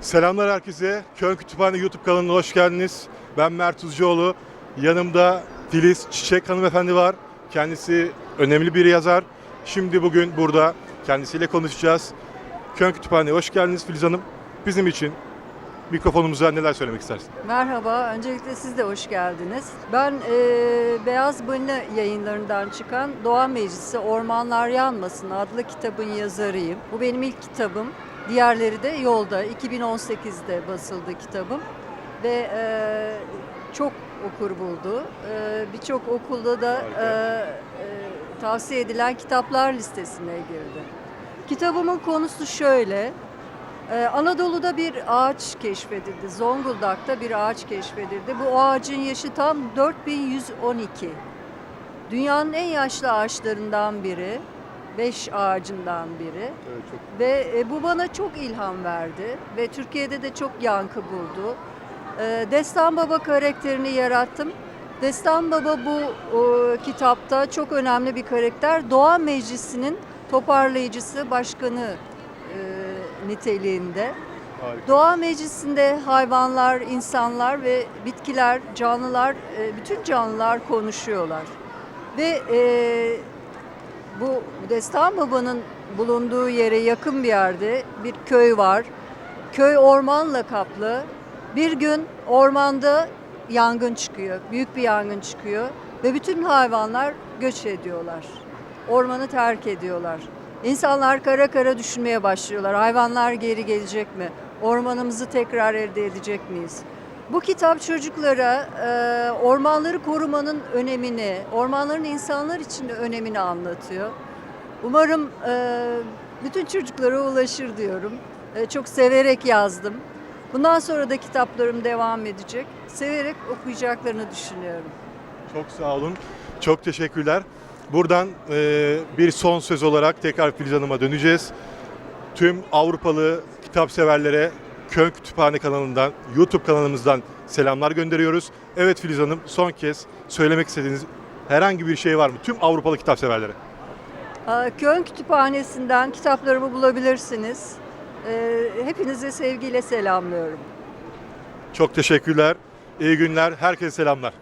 Selamlar herkese. Köln Kütüphane YouTube kanalına hoş geldiniz. Ben Mert Uzcuoğlu. Yanımda Filiz Çiçek hanımefendi var. Kendisi önemli bir yazar. Şimdi bugün burada kendisiyle konuşacağız. Köln Kütüphane'ye hoş geldiniz Filiz Hanım. Bizim için mikrofonumuza neler söylemek istersiniz? Merhaba, öncelikle siz de hoş geldiniz. Ben e, Beyaz Balina yayınlarından çıkan Doğa Meclisi Ormanlar Yanmasın adlı kitabın yazarıyım. Bu benim ilk kitabım. Diğerleri de yolda. 2018'de basıldı kitabım. Ve e, çok okur buldu. E, Birçok okulda da e, e, tavsiye edilen kitaplar listesine girdi. Kitabımın konusu şöyle. Ee, Anadolu'da bir ağaç keşfedildi. Zonguldak'ta bir ağaç keşfedildi. Bu ağacın yaşı tam 4112. Dünyanın en yaşlı ağaçlarından biri. Beş ağacından biri. Evet, çok Ve e, bu bana çok ilham verdi. Ve Türkiye'de de çok yankı buldu. Ee, Destan Baba karakterini yarattım. Destan Baba bu o, kitapta çok önemli bir karakter. Doğa Meclisi'nin toparlayıcısı, başkanı e, niteliğinde. harika. Doğa Meclisi'nde hayvanlar, insanlar ve bitkiler, canlılar, e, bütün canlılar konuşuyorlar. Ve e, bu Destan Baba'nın bulunduğu yere yakın bir yerde bir köy var. Köy ormanla kaplı. Bir gün ormanda yangın çıkıyor, büyük bir yangın çıkıyor ve bütün hayvanlar göç ediyorlar. Ormanı terk ediyorlar. İnsanlar kara kara düşünmeye başlıyorlar. Hayvanlar geri gelecek mi? Ormanımızı tekrar elde edecek miyiz? Bu kitap çocuklara e, ormanları korumanın önemini, ormanların insanlar için de önemini anlatıyor. Umarım e, bütün çocuklara ulaşır diyorum. E, çok severek yazdım. Bundan sonra da kitaplarım devam edecek. Severek okuyacaklarını düşünüyorum. Çok sağ olun. Çok teşekkürler. Buradan e, bir son söz olarak tekrar Filiz Hanım'a döneceğiz. Tüm Avrupalı kitap severlere Köln Kütüphane kanalından, YouTube kanalımızdan selamlar gönderiyoruz. Evet Filiz Hanım son kez söylemek istediğiniz herhangi bir şey var mı tüm Avrupalı kitap severlere? Köln Kütüphanesi'nden kitaplarımı bulabilirsiniz. E, hepinize sevgiyle selamlıyorum. Çok teşekkürler. İyi günler. Herkese selamlar.